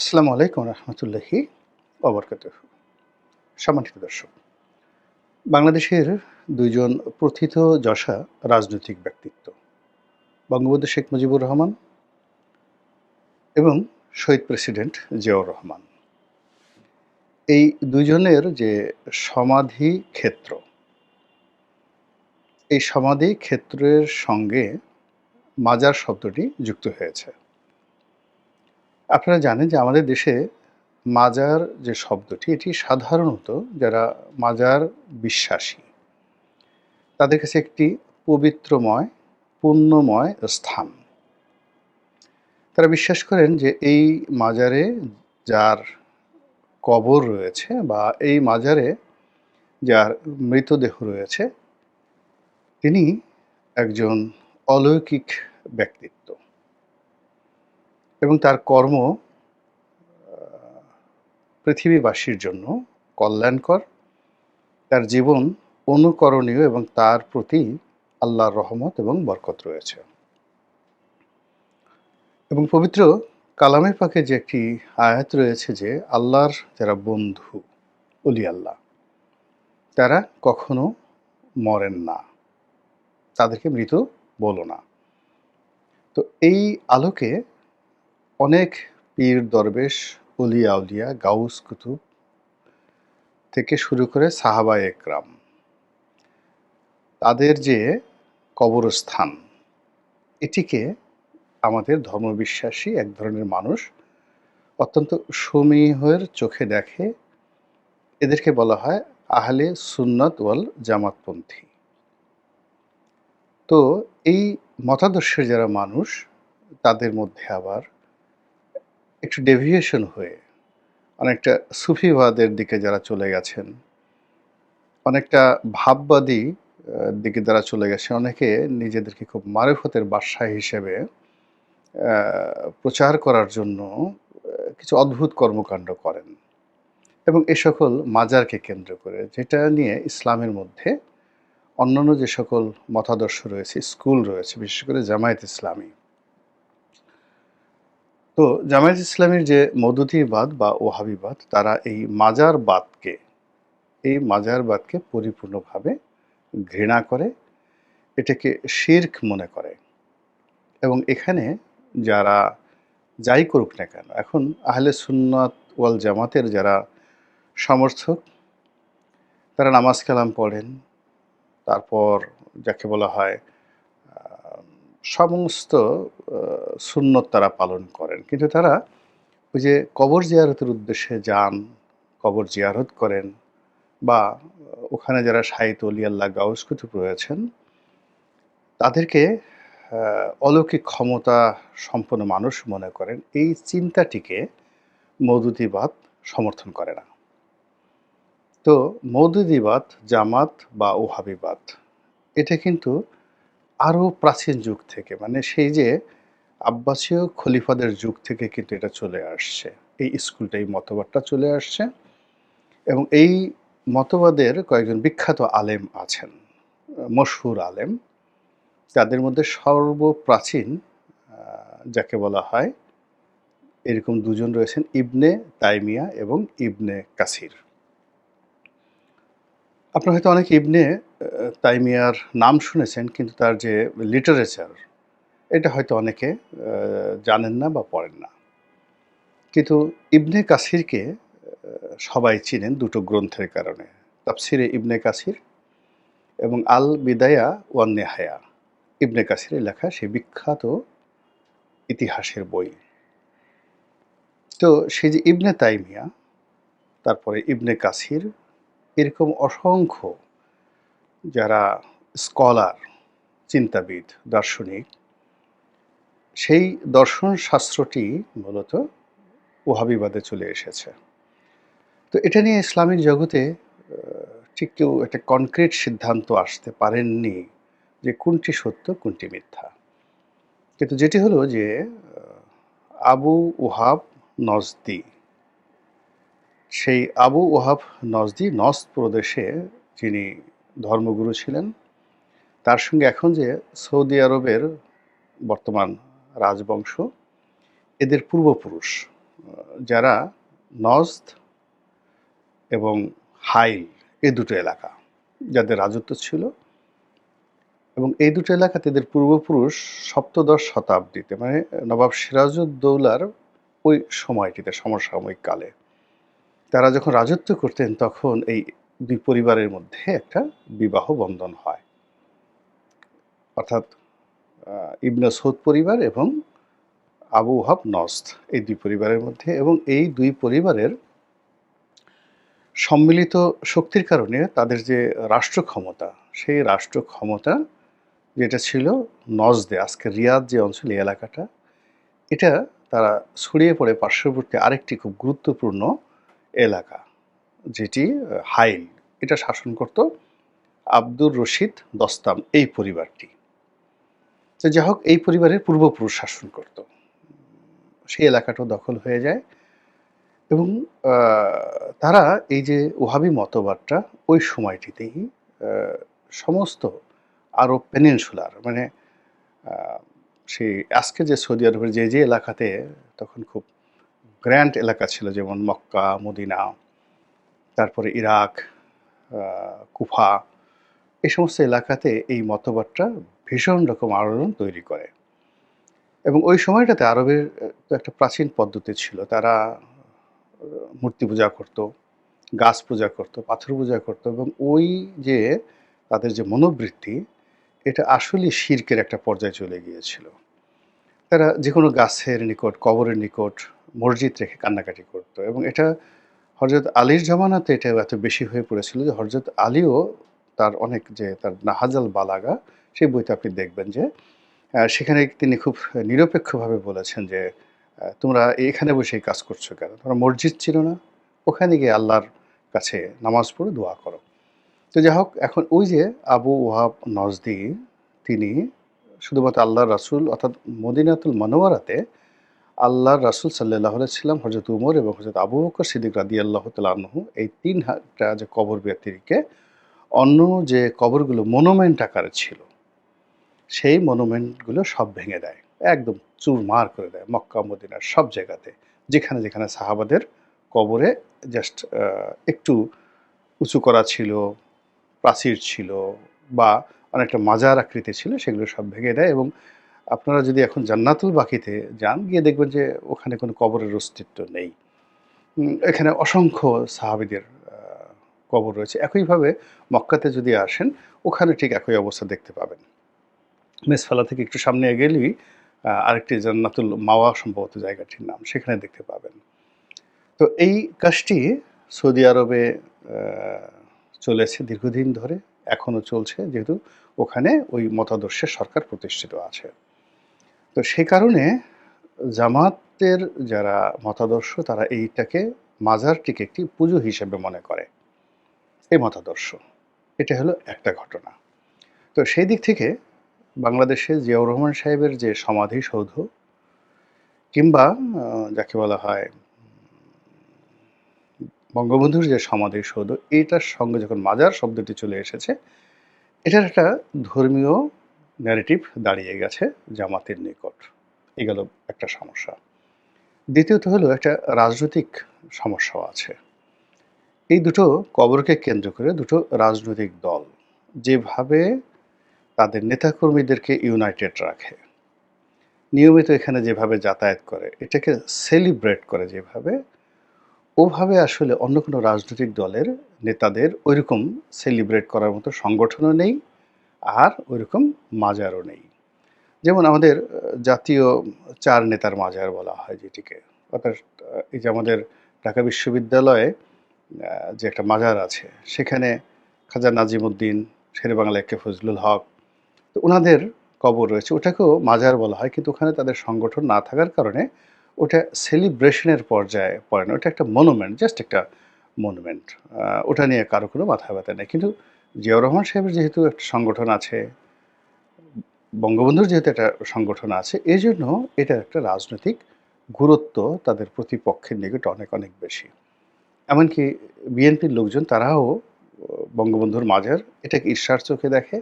আসসালামু আলাইকুম রহমতুল্লাহি অবরকাত সম্মানিত দর্শক, বাংলাদেশের দুইজন প্রথিত যশা রাজনৈতিক ব্যক্তিত্ব, বঙ্গবন্ধু শেখ মুজিবুর রহমান এবং শহীদ প্রেসিডেন্ট জিয়াউর রহমান। এই দুইজনের যে সমাধি ক্ষেত্র, এই সমাধি ক্ষেত্রের সঙ্গে মাজার শব্দটি যুক্ত হয়েছে। আপনারা জানেন যে আমাদের দেশে মাজার যে শব্দটি, এটি সাধারণত যারা মাজার বিশ্বাসী, তাদের কাছে একটি পবিত্রময়, পুণ্যময় স্থান। তারা বিশ্বাস করেন যে এই মাজারে যার কবর রয়েছে বা এই মাজারে যার মৃতদেহ রয়েছে, তিনি একজন অলৌকিক ব্যক্তিত্ব এবং তার কর্ম পৃথিবীবাসীর জন্য কল্যাণকর। তার জীবন অনুকরণীয় এবং তার প্রতি আল্লাহর রহমত এবং বরকত রয়েছে। এবং পবিত্র কালামের পাকে যে একটি আয়াত রয়েছে যে, আল্লাহর যারা বন্ধু, অলি আল্লাহ, তারা কখনো মরেন না। তাদেরকে মৃত বলো না। তো এই আলোকে অনেক পীর দরবেশ, উলিয়া উলিয়া, গাউস কুতুব থেকে শুরু করে সাহাবা একরাম। তাদের যে কবরস্থান, এটিকে আমাদের ধর্মবিশ্বাসী এক ধরনের মানুষ অত্যন্ত সমীহের চোখে দেখে, এদেরকে বলা হয় আহলে সুন্নত ওয়াল জামাতপন্থী। তো এই মতাদর্শের যারা মানুষ, তাদের মধ্যে আবার একটু ডেভিয়েশন হয়ে অনেকটা সুফিবাদের দিকে যারা চলে গেছেন, অনেকটা ভাববাদী দিকে যারা চলে গেছে অনেকে নিজেদেরকে খুব মারেফতের বাদশাহ হিসেবে প্রচার করার জন্য কিছু অদ্ভুত কর্মকাণ্ড করেন এবং এ সকল মাজারকে কেন্দ্র করে, যেটা নিয়ে ইসলামের মধ্যে অন্যান্য যে সকল মতাদর্শ রয়েছে, স্কুল রয়েছে, বিশেষ করে জামায়াত ইসলামী তো জামায়াত ইসলামীর যে মদুতিবাদ বা ওহাবিবাদ তারা এই মাজারবাদকে এই মাজারবাদকে পরিপূর্ণভাবে ঘৃণা করে, এটাকে শির্ক মনে করে। এবং এখানে যারা যাই করুক না কেন, এখন আহলে সুন্নাত ওয়াল জামাতের যারা সমর্থক, তারা নামাজ কালাম পড়েন, তারপর যাকে বলা হয় সমস্ত সুন্নত তারা পালন করেন। কিন্তু তারা ওই যে কবর জিয়ারতের উদ্দেশ্যে যান, কবর জিয়ারত করেন বা ওখানে যারা সাহিত্য আল্লাহ গাউস কুতুব রয়েছেন, তাদেরকে অলৌকিক ক্ষমতা সম্পন্ন মানুষ মনে করেন। এই চিন্তাটিকে মৌদুদিবাদ সমর্থন করে না। তো মৌদুদিবাদ, জামাত বা ওহাবিবাদ, এটা কিন্তু আরও প্রাচীন যুগ থেকে মানে সেই যে আব্বাসীয় খলিফাদের যুগ থেকে কিন্তু এটা চলে আসছে। এই স্কুলটা, এই মতবাদটা চলে আসছে এবং এই মতবাদের কয়েকজন বিখ্যাত আলেম আছেন, মশহুর আলেম। তাদের মধ্যে সর্বপ্রাচীন যাকে বলা হয়, এরকম দুজন রয়েছেন ইবনে তাইমিয়া এবং ইবনে কাসির। আপনারা হয়তো অনেক ইবনে তাইমিয়ার নাম শুনেছেন, কিন্তু তার যে লিটারেচার এটা হয়তো অনেকে জানেন না বা পড়েন না। কিন্তু ইবনে কাসিরকে সবাই চিনেন দুটো গ্রন্থের কারণে, তাফসিরে ইবনে কাসির এবং আল বিদায়া ওয়ান নেহায়া। ইবনে কাসিরের লেখা সেই বিখ্যাত ইতিহাসের বই। তো সেই যে ইবনে তাইমিয়া, তারপরে ইবনে কাসির এরকম অসংখ্য যারা স্কলার, চিন্তাবিদ, দার্শনিক, সেই দর্শন শাস্ত্রটি মূলত ওহাবিবাদে চলে এসেছে। তো এটা নিয়ে ইসলামিক জগতে ঠিক কেউ একটা কনক্রিট সিদ্ধান্ত আসতে পারেননি যে কোনটি সত্য, কোনটি মিথ্যা। কিন্তু যেটি হলো যে আবু ওহাব নজদি সেই আবু ওহাব নজদি নস প্রদেশে যিনি ধর্মগুরু ছিলেন, তার সঙ্গে এখন যে সৌদি আরবের বর্তমান রাজবংশ, এদের পূর্বপুরুষ, যারা নজদ এবং হাইল, এই দুটো এলাকা যাদের রাজত্ব ছিল এবং এই দুটো এলাকাতে এদের পূর্বপুরুষ সপ্তদশ শতাব্দীতে মানে নবাব সিরাজউদ্দৌলার ওই সময়টিতে সমসাময়িক কালে তারা যখন রাজত্ব করতেন, তখন এই দুই পরিবারের মধ্যে একটা বিবাহ বন্ধন হয়। অর্থাৎ ইবনে সৌদ পরিবার এবং আবু ওহাব নস্ত এই দুই পরিবারের মধ্যে এবং এই দুই পরিবারের সম্মিলিত শক্তির কারণে তাদের যে রাষ্ট্র ক্ষমতা সেই রাষ্ট্র ক্ষমতা যেটা ছিল নজদে আজকে রিয়াদ যে অঞ্চল এলাকাটা, এটা তারা ছড়িয়ে পড়ে পার্শ্ববর্তী আরেকটি খুব গুরুত্বপূর্ণ এলাকা, যেটি হাইল। এটা শাসন করত আব্দুর রশিদ দস্তাম, এই পরিবারটি। তো যাই হোক, এই পরিবারের পূর্বপুরুষ শাসন করত। সেই এলাকাটাও দখল হয়ে যায় এবং তারা এই যে ওহাবি মতবাদটা, ওই সময়টিতেই সমস্ত আরব পেনিনসুলার মানে সেই আজকে যে সৌদি আরবের যে যে এলাকাতে তখন খুব গ্র্যান্ড এলাকা ছিল, যেমন মক্কা, মদিনা, তারপরে ইরাক কুফা, এই সমস্ত এলাকাতে এই মতবাদটা ভীষণ রকম আলোড়ন তৈরি করে। এবং ওই সময়টাতে আরবের একটা প্রাচীন পদ্ধতি ছিল। তারা মূর্তি পূজা করত, গাছ পূজা করত, পাথর পূজা করত এবং ওই যে তাদের যে মনোবৃত্তি, এটা আসলে শির্কের একটা পর্যায়ে চলে গিয়েছিল। তারা যে কোনো গাছের নিকট, কবরের নিকট মসজিদ রেখে কান্নাকাটি করত। এবং এটা হজরত আলীর জমানাতে এটা এত বেশি হয়ে পড়েছিল যে হজরত আলীও তার অনেক যে তার নাহাজাল বালাগা, সেই বইতে আপনি দেখবেন যে সেখানে তিনি খুব নিরপেক্ষভাবে বলেছেন যে তোমরা এখানে বসে কাজ করছ কেন? তোমরা মসজিদ ছিল না? ওখানে গিয়ে আল্লাহর কাছে নামাজ পড়ে দোয়া করো। তো যাই হোক, এখন ওই যে আবু ওহাব নজদি, তিনি শুধুমাত্র আল্লাহর রাসূল অর্থাৎ মদিনাতুল মনোয়ারাতে আল্লাহর রাসূল সাল্লাহ ছিলাম হজরত উমর এবং হজরত আবু বকর সিদ্দিক রাদি আল্লাহ তালহু এই তিন হাটা যে কবর ব্যক্তিকে, অন্য যে কবরগুলো মনুমেন্ট আকারে ছিল, সেই মনুমেন্টগুলো সব ভেঙে দেয়, একদম চুরমার করে দেয় মক্কা, মদিনার সব জায়গাতে, যেখানে যেখানে সাহাবাদের কবরে জাস্ট একটু উঁচু করা ছিল, প্রাচীর ছিল বা অনেকটা মাজার আকৃতি ছিল, সেগুলো সব ভেঙে দেয় এবং আপনারা যদি এখন জান্নাতুল বাকিতে যান, গিয়ে দেখবেন যে ওখানে কোনো কবরের অস্তিত্ব নেই। এখানে অসংখ্য সাহাবিদের কবর রয়েছে। একইভাবে মক্কাতে যদি আসেন, ওখানে ঠিক একই অবস্থা দেখতে পাবেন। মেসফালা থেকে একটু সামনে গেলেই আরেকটি জান্নাতুল মাওয়া সম্ভবত জায়গাটির নাম, সেখানে দেখতে পাবেন। তো এই কাজটি সৌদি আরবে চলেছে দীর্ঘদিন ধরে, এখনও চলছে, যেহেতু ওখানে ওই মতাদর্শের সরকার প্রতিষ্ঠিত আছে। তো সেই কারণে জামাতের যারা মতাদর্শ, তারা এইটাকে মাজারটিকে একটি পুজো হিসেবে মনে করে। এই মতাদর্শ। এটা হলো একটা ঘটনা। তো সেই দিক থেকে বাংলাদেশে জিয়াউর রহমান সাহেবের যে সমাধিসৌধ কিংবা যাকে বলা হয়, বঙ্গবন্ধুর যে সমাধিসৌধ এটার সঙ্গে যখন মাজার শব্দটি চলে এসেছে, এটার একটা ধর্মীয় ন্যারেটিভ দাঁড়িয়ে গেছে জামাতের নিকট। এই গেল একটা সমস্যা। দ্বিতীয়ত হলো একটা রাজনৈতিক সমস্যাও আছে। এই দুটো কবরকে কেন্দ্র করে দুটো রাজনৈতিক দল যেভাবে তাদের নেতাকর্মীদেরকে ইউনাইটেড রাখে। নিয়মিত এখানে যেভাবে যাতায়াত করে, এটাকে সেলিব্রেট করে যেভাবে, ওভাবে আসলে অন্য কোনো রাজনৈতিক দলের নেতাদের ওইরকম সেলিব্রেট করার মতো সংগঠনও নেই। আর ওইরকম মাজারও নেই। যেমন আমাদের জাতীয় চার নেতার মাজার বলা হয় যেটিকে। অর্থাৎ এই যে আমাদের ঢাকা বিশ্ববিদ্যালয়ে যে একটা মাজার আছে, সেখানে খাজা নাজিমুদ্দিন, শেরে বাংলা একে ফজলুল হক, তো ওনাদের কবর রয়েছে। ওটাকেও মাজার বলা হয়, কিন্তু ওখানে তাদের সংগঠন না থাকার কারণে ওটা সেলিব্রেশনের পর্যায়ে পড়ে না। ওটা একটা মনুমেন্ট, জাস্ট একটা মনুমেন্ট। ওটা নিয়ে কারও কোনো মাথা ব্যথা নেই। কিন্তু জিয়াউর রহমান সাহেবের যেহেতু একটা সংগঠন আছে, বঙ্গবন্ধুর যেহেতু একটা সংগঠন আছে এই জন্য এটা একটা রাজনৈতিক গুরুত্ব তাদের প্রতিপক্ষের নিকট অনেক অনেক বেশি। এমনকি বিএনপির লোকজন তারাও বঙ্গবন্ধুর মাজার এটাকে ঈর্ষার চোখে দেখে,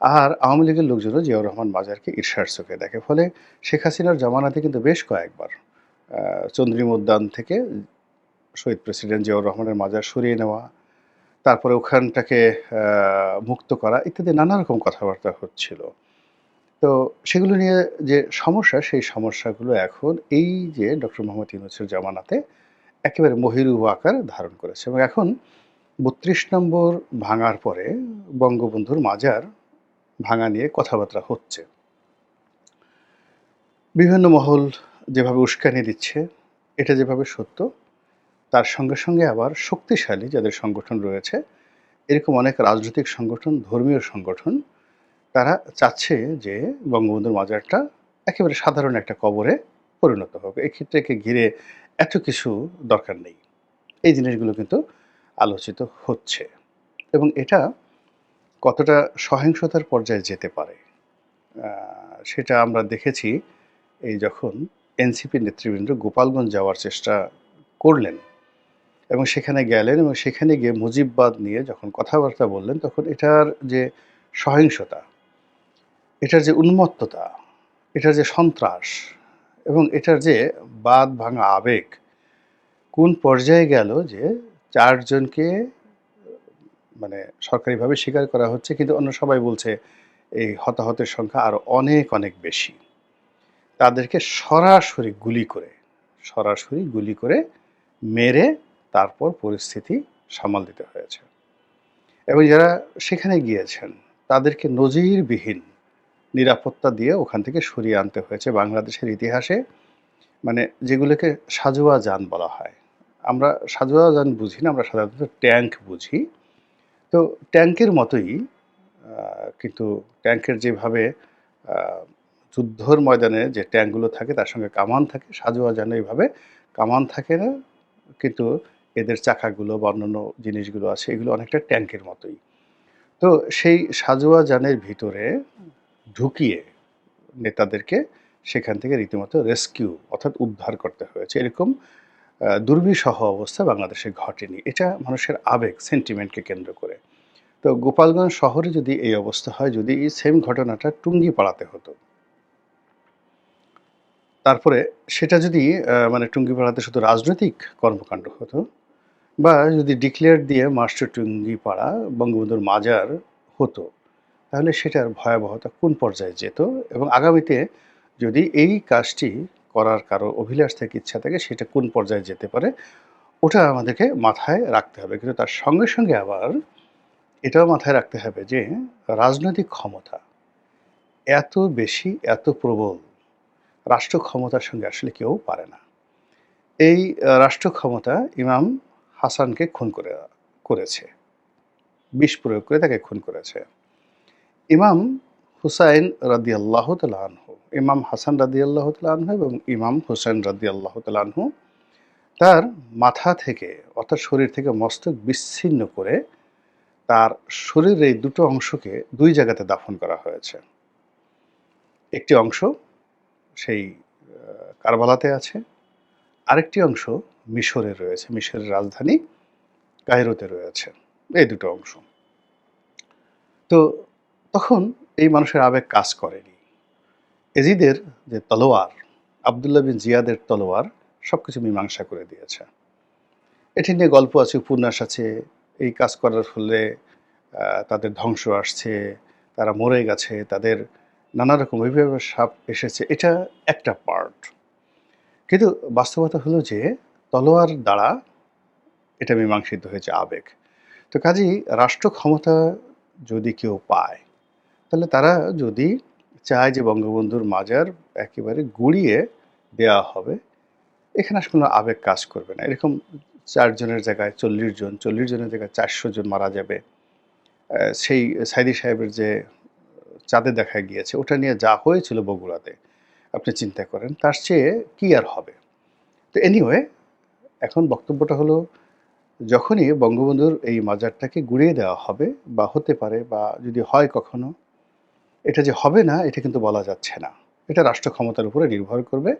আর আওয়ামী লীগের লোকজনও জিয়াউর রহমান মাজারকে ঈর্ষার চোখে দেখে। ফলে শেখ হাসিনার জমানাতে কিন্তু বেশ কয়েকবার চন্দ্রিমা উদ্যান থেকে শহীদ প্রেসিডেন্ট জিয়াউর রহমানের মাজার সরিয়ে নেওয়া তারপরে ওখানটাকে মুক্ত করা ইত্যাদি নানা রকম কথাবার্তা হচ্ছিল। তো সেগুলো নিয়ে যে সমস্যা, সেই সমস্যাগুলো এখন এই যে ডক্টর মোহাম্মদ ইউনুসের জামানাতে একেবারে মহিরুহ আকার ধারণ করেছে এবং এখন বত্রিশ নম্বর ভাঙার পরে বঙ্গবন্ধুর মাজার ভাঙা নিয়ে কথাবার্তা হচ্ছে। বিভিন্ন মহল যেভাবে উস্কানি দিচ্ছে, এটা যেভাবে সত্য তার সঙ্গে সঙ্গে আবার শক্তিশালী যাদের সংগঠন রয়েছে, এরকম অনেক রাজনৈতিক সংগঠন, ধর্মীয় সংগঠন, তারা চাচ্ছে যে বঙ্গবন্ধুর মাজারটা একেবারে সাধারণ একটা কবরে পরিণত হবে এক্ষেত্রে একে ঘিরে এত কিছু দরকার নেই। এই জিনিসগুলো কিন্তু আলোচিত হচ্ছে এবং এটা কতটা সহিংসতার পর্যায়ে যেতে পারে সেটা আমরা দেখেছি এই যখন এনসিপি নেতৃবৃন্দ গোপালগঞ্জ যাওয়ার চেষ্টা করলেন এবং সেখানে গেলেন এবং সেখানে গিয়ে মুজিববাদ নিয়ে যখন কথাবার্তা বললেন, তখন এটার যে সহিংসতা, এটার যে উন্মত্ততা, এটার যে সন্ত্রাস এবং এটার যে বাদ ভাঙা আবেগ, কোন পর্যায়ে গেল যে চারজনকে মানে সরকারিভাবে স্বীকার করা হচ্ছে, কিন্তু অন্য সবাই বলছে এই হতাহতের সংখ্যা আরও অনেক অনেক বেশি। তাদেরকে সরাসরি গুলি করে, সরাসরি গুলি করে মেরে তারপর পরিস্থিতি সামাল দিতে হয়েছে। এবং যারা সেখানে গিয়েছেন, তাদেরকে নজিরবিহীন নিরাপত্তা দিয়ে ওখান থেকে সরিয়ে আনতে হয়েছে। বাংলাদেশের ইতিহাসে মানে যেগুলোকে সাজোয়া যান বলা হয়। আমরা সাজোয়া যান বুঝি না, আমরা সাধারণত ট্যাঙ্ক বুঝি। তো ট্যাঙ্কের মতোই কিন্তু ট্যাঙ্কের যেভাবে যুদ্ধর ময়দানে যে ট্যাঙ্কগুলো থাকে, তার সঙ্গে কামান থাকে, সাজোয়া যান এইভাবে কামান থাকে না। কিন্তু এদের চাকাগুলো বা অন্যান্য জিনিসগুলো আছে এগুলো অনেকটা ট্যাঙ্কের মতোই। তো সেই সাজোয়া যানের ভিতরে ঢুকিয়ে নেতাদেরকে সেখান থেকে রীতিমতো রেস্কিউ অর্থাৎ উদ্ধার করতে হয়েছে। এরকম আহ, দুর্বিষহ অবস্থা বাংলাদেশে ঘটেনি। এটা মানুষের আবেগ সেন্টিমেন্টকে কেন্দ্র করে। তো গোপালগঞ্জ শহরে যদি এই অবস্থা হয় যদি এই সেম ঘটনাটা টুঙ্গি পাড়াতে হতো তারপরে সেটা যদি মানে টুঙ্গি পাড়াতে শুধু রাজনৈতিক কর্মকাণ্ড হতো বা যদি ডিক্লেয়ার দিয়ে মাস্টার টুঙ্গি পাড়া বঙ্গবন্ধুর মাজার হতো, তাহলে সেটার ভয়াবহতা কোন পর্যায়ে যেত? এবং আগামীতে যদি এই কাজটি করার কারও অভিলাষ থেকে ইচ্ছা থাকে, সেটা কোন পর্যায়ে যেতে পারে? ওটা আমাদেরকে মাথায় রাখতে হবে। কিন্তু তার সঙ্গে সঙ্গে আবার এটাও মাথায় রাখতে হবে যে, রাজনৈতিক ক্ষমতা এত বেশি, এত প্রবল, রাষ্ট্র ক্ষমতার সঙ্গে আসলে কেউ পারে না। এই রাষ্ট্র ক্ষমতা ইমাম হাসানকে খুন করে, করেছে। বিষ প্রয়োগ করে তাকে খুন করেছে। ইমাম হুসাইন রাদি আল্লাহ আনহু, ইমাম হাসান রাদি আল্লাহ আনহু এবং ইমাম হুসাইন রাদি আল্লাহ আনহু তার মাথা থেকে অর্থাৎ শরীর থেকে মস্তক বিচ্ছিন্ন করে তার শরীরের এই দুটো অংশকে দুই জায়গাতে দাফন করা হয়েছে। একটি অংশ সেই কারবালাতে আছে আরেকটি অংশ মিশরে রয়েছে, মিশরের রাজধানী কায়রোতে রয়েছে, এই দুটো অংশ। তো তখন এই মানুষের আবেগ কাজ করেনি। এজিদের যে তলোয়ার, আবদুল্লাহ বিন জিয়াদের তলোয়ার সব কিছু মীমাংসা করে দিয়েছে। এটি নিয়ে গল্প আছে, উপন্যাস আছে, এই কাজ করার ফলে তাদের ধ্বংস আসছে, তারা মরে গেছে, তাদের নানা রকম অভিভাবক সাপ এসেছে, এটা একটা পার্ট কিন্তু বাস্তবতা হলো যে তলোয়ার দ্বারা এটা মীমাংসিত হয়েছে আবেগ। তো কাজেই রাষ্ট্র ক্ষমতা যদি কেউ পায়, তাহলে তারা যদি চায় যে বঙ্গবন্ধুর মাজার একেবারে গুড়িয়ে দেওয়া হবে, এখানে আসলে কোনো আবেগ কাজ করবে না। এরকম চারজনের জায়গায় চল্লিশ জন, চল্লিশ জনের জায়গায় চারশো জন মারা যাবে। সেই সাইদি সাহেবের যে চাঁদে দেখা গিয়েছে, ওটা নিয়ে যা হয়েছিল বগুড়াতে আপনি চিন্তা করেন, তার চেয়ে কি আর হবে? তো এনিওয়ে এখন বক্তব্যটা হলো, যখনই বঙ্গবন্ধুর এই মাজারটাকে গুড়িয়ে দেওয়া হবে, বা হতে পারে, বা যদি হয় কখনো, এটা যে হবে না, এটা কিন্তু বলা যাচ্ছে না। এটা রাষ্ট্র ক্ষমতার উপরে নির্ভর করবে।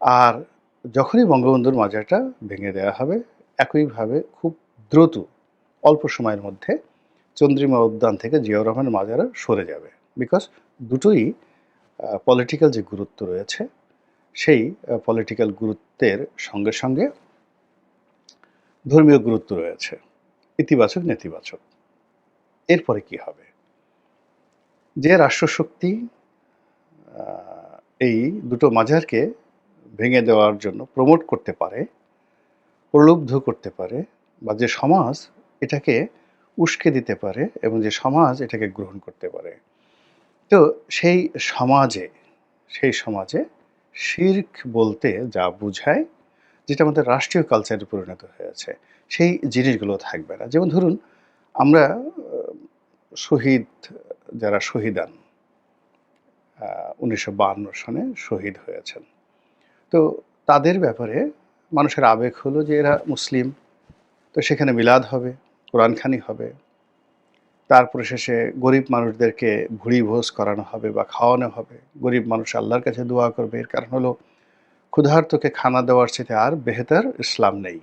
আর যখনই বঙ্গবন্ধুর মাজারটা ভেঙে দেওয়া হবে, একইভাবে খুব দ্রুত, অল্প সময়ের মধ্যে চন্দ্রিমা উদ্যান থেকে জিয়াউর রহমানের মাজারও সরে যাবে। বিকজ দুটোই পলিটিক্যাল যে গুরুত্ব রয়েছে, সেই পলিটিক্যাল গুরুত্বের সঙ্গে সঙ্গে ধর্মীয় গুরুত্ব রয়েছে, ইতিবাচক, নেতিবাচক। এরপরে কি হবে? যে রাষ্ট্রশক্তি এই দুটো মাজারকে ভেঙে দেওয়ার জন্য প্রমোট করতে পারে, প্রলুব্ধ করতে পারে, বা যে সমাজ এটাকে উস্কে দিতে পারে এবং যে সমাজ এটাকে গ্রহণ করতে পারে। তো সেই সমাজে সেই সমাজে শির্ক বলতে যা বোঝায়, যেটা আমাদের রাষ্ট্রীয় কালচারে পরিণত হয়েছে, সেই জিনিসগুলো থাকবে না। যেমন ধরুন, আমরা শহীদ, যারা শহীদান উনিশশো সনে শহীদ হয়েছেন। তো তাদের ব্যাপারে মানুষের আবেগ হলো যে এরা মুসলিম, তো সেখানে মিলাদ হবে, কোরআনখানি হবে তারপরে শেষে গরিব মানুষদেরকে ভুড়ি ভোজ করানো হবে বা খাওয়ানো হবে। গরিব মানুষ আল্লাহর কাছে দোয়া করবে। এর কারণ হলো, ক্ষুধার্তকে খানা দেওয়ার সাথে আর বেহতার ইসলাম নেই।